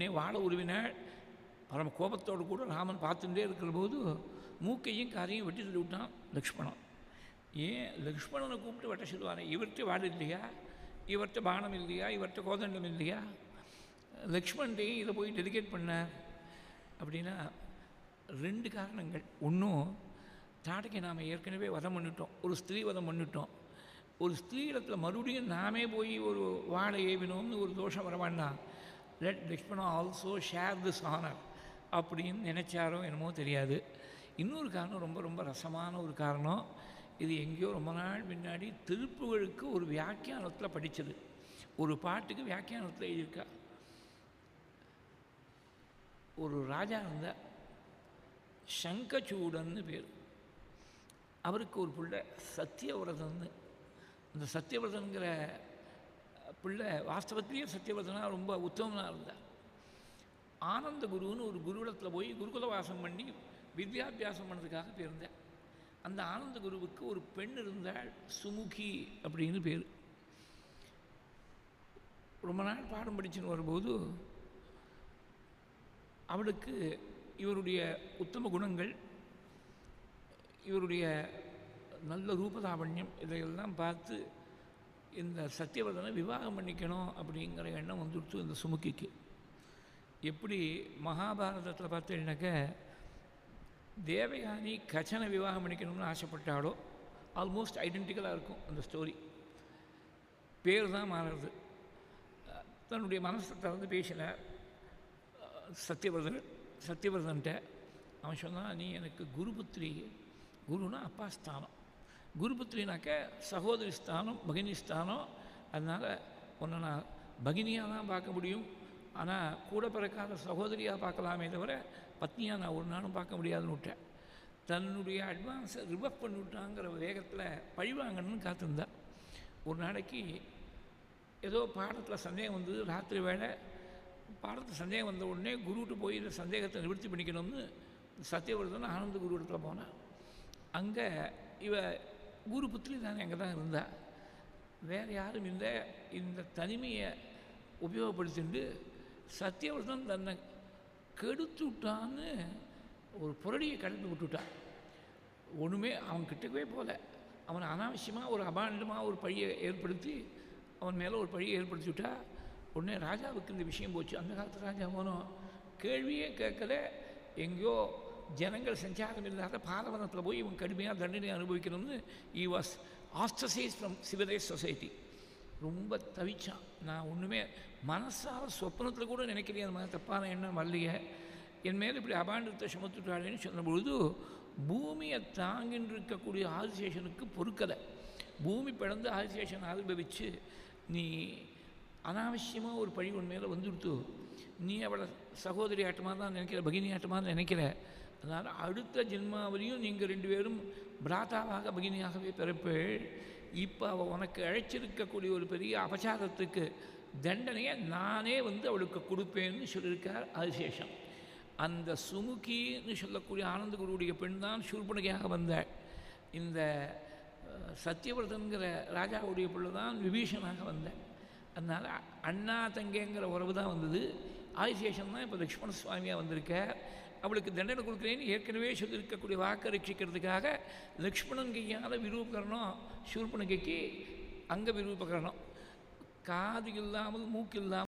உடனே வாழை உருவினாள். பரம கோபத்தோடு கூட ராமன் பார்த்துட்டே இருக்கிற போது மூக்கையும் காரையும் வெட்டி தள்ளி விட்டான் லக்ஷ்மணன். ஏன்? லக்ஷ்மணனை கூப்பிட்டு வெட்ட சொல்லுவானே இவர்கிட்ட வாள் இல்லையா? இவர்கிட்ட பானம் இல்லையா? இவர்கிட்ட கோதண்டம் இல்லையா? லக்ஷ்மண்டையும் இதை போய் டெலிகேட் பண்ண. அப்படின்னா ரெண்டு காரணங்கள். ஒன்றும் தாடகை நாம் ஏற்கனவே வதம் பண்ணிட்டோம். ஒரு ஸ்திரீ வதம் பண்ணிட்டோம். ஒரு ஸ்திரீ இடத்துல மறுபடியும் நாமே போய் ஒரு வாழை ஏவினோம்னு ஒரு தோஷம் வரவான்னா let Lakshmana also share this honour அப்படின்னு நினைச்சாரோ என்னமோ தெரியாது. இன்னொரு காரணம் ரொம்ப ரொம்ப ரசமான ஒரு காரணம். இது எங்கேயோ ரொம்ப நாள் முன்னாடி திருப்புகளுக்கு ஒரு வியாக்கியானத்தில் படித்தது ஒரு பாட்டுக்கு வியாக்கியானத்தில் எழுதியிருக்கா. ஒரு ராஜா இருந்தார் சங்கச்சூடன்னு பேர். அவருக்கு ஒரு பிள்ளை சத்தியவிரதன்னு அந்த சத்தியவிரதங்கிற பிள்ளை வாஸ்தவத்திலேயே சத்தியவிரதனாக ரொம்ப உத்தமனாக இருந்தார். ஆனந்த குருன்னு ஒரு குருவிடத்தில் போய் குருகுல வாசம் பண்ணி வித்யாபியாசம் பண்ணதுக்காக போயிருந்தேன். அந்த ஆனந்த குருவுக்கு ஒரு பெண் இருந்தாள் சுமுகி அப்படின்னு பேர். ரொம்ப நாள் பாடம் படிச்சுன்னு வரும்போது அவளுக்கு இவருடைய உத்தம குணங்கள் இவருடைய நல்ல ரூபதாபண்யம் இதையெல்லாம் பார்த்து இந்த சத்தியவர்தனை விவாகம் பண்ணிக்கணும் அப்படிங்கிற எண்ணம் வந்துடுச்சு இந்த சுமுக்கிக்கு. எப்படி மகாபாரதத்தில் பார்த்தீங்கன்னாக்க தேவயானி கச்சனை விவாகம் பண்ணிக்கணும்னு ஆசைப்பட்டாலோ ஆல்மோஸ்ட் ஐடென்டிக்கலாக இருக்கும் அந்த ஸ்டோரி பேர் தான் மாறுறது தன்னுடைய மனசை திறந்து பேசினார் சத்தியவர்தன் சத்தியவர்தன்ட்ட அவன் சொன்னான் நீ எனக்கு குருபுத்திரி குருனா அப்பா ஸ்தானம் குருபுத்திரினாக்க சகோதரி ஸ்தானம் பகினி ஸ்தானம். அதனால் உன்னை நான் பகினியாக தான் பார்க்க முடியும். ஆனால் கூட பிறக்காத சகோதரியாக பார்க்கலாமே தவிர பத்னியாக நான் ஒரு நாளும் பார்க்க முடியாதுன்னு விட்டேன். தன்னுடைய அட்வான்ஸை ரிவர்ஸ் பண்ணிவிட்டாங்கிற வேகத்தில் பழிவாங்கணும்னு காத்திருந்தா. ஒரு நாளைக்கு ஏதோ பாடத்தில் சந்தேகம் வந்தது ராத்திரி வேளை பாடத்தில் சந்தேகம் வந்த உடனே குருவிட்டு போய் இந்த சந்தேகத்தை நிவர்த்தி பண்ணிக்கணும்னு சத்தியவர்தன் ஆனந்த குரு இடத்துல போனான். அங்கே இவ குரு புத்திரி தானே அங்கே தான் இருந்தா. வேறு யாரும் இந்த இந்த தனிமையை உபயோகப்படுத்திட்டு சத்தியவர்தன் தன்னை கெடுத்து விட்டான்னு ஒரு புரடியை கடந்து விட்டுட்டான். ஒன்றுமே அவன் கிட்டக்கவே போகல. அவனை அனாவசியமாக ஒரு அபாண்டமாக ஒரு பழியை ஏற்படுத்தி அவன் மேலே ஒரு பழியை ஏற்படுத்தி விட்டா உடனே ராஜாவுக்கு இந்த விஷயம் போச்சு. அந்த காலத்து ராஜா போனோம் கேள்வியே கேட்கல. எங்கேயோ ஜனங்கள் சஞ்சாரம் இல்லாத பாலவனத்தில் போய் இவன் கடுமையாக தண்டனை அனுபவிக்கணும்னு ஈ வாஸ் ஆஸ்டசைஸ் ஃப்ரம் சிவதேஷ் சொசைட்டி ரொம்ப தவிச்சான். நான் ஒன்றுமே மனசால் சொப்னத்தில் கூட நினைக்கிறேன் அந்த மாதிரி தப்பான எண்ணம் வரலையே. என் மேலே இப்படி அபாண்டத்தை சுமத்துட்டாளேன்னு சொன்ன பொழுது பூமியை தாங்கின்னு இருக்கக்கூடிய ஆதிசேஷனுக்கு பொறுக்கலை. பூமி பிளந்து ஆதிசேஷன் அனுபவித்து நீ அனாவசியமாக ஒரு பழி உன் மேலே வந்துடுத்து. நீ அவளை சகோதரி ஆட்டமாக தான் நினைக்கிற பகினி ஆட்டமாக நினைக்கிற. அதனால் அடுத்த ஜென்மாவிலையும் நீங்கள் ரெண்டு பேரும் பிராத்தாவாக பகினியாகவே பிறப்பேள். இப்போ அவள் உனக்கு அழைச்சிருக்கக்கூடிய ஒரு பெரிய அபசாரத்துக்கு தண்டனையை நானே வந்து அவளுக்கு கொடுப்பேன்னு சொல்லியிருக்கார் அதிசேஷம். அந்த சுமுகின்னு சொல்லக்கூடிய ஆனந்தகுருவுடைய பெண் தான் சூர்பனகையாக வந்தாள் இந்த சத்தியவிரதங்கிற ராஜாவுடைய பிள்ளை தான் விபீஷனாக வந்தேன் அதனால் அண்ணா தங்கைங்கிற உறவு தான் வந்தது. ஆதிசேஷன் தான் இப்போ லக்ஷ்மண சுவாமியாக வந்திருக்க அவளுக்கு தண்டனை கொடுக்குறேன்னு ஏற்கனவே சொல்லியிருக்கக்கூடிய வாக்கை ரட்சிக்கிறதுக்காக லக்ஷ்மணன் கையால் விரூபகரணம் சூர்பனகைக்கு அங்கே விரூபகரணம். காது இல்லாமல் மூக்கு இல்லாமல்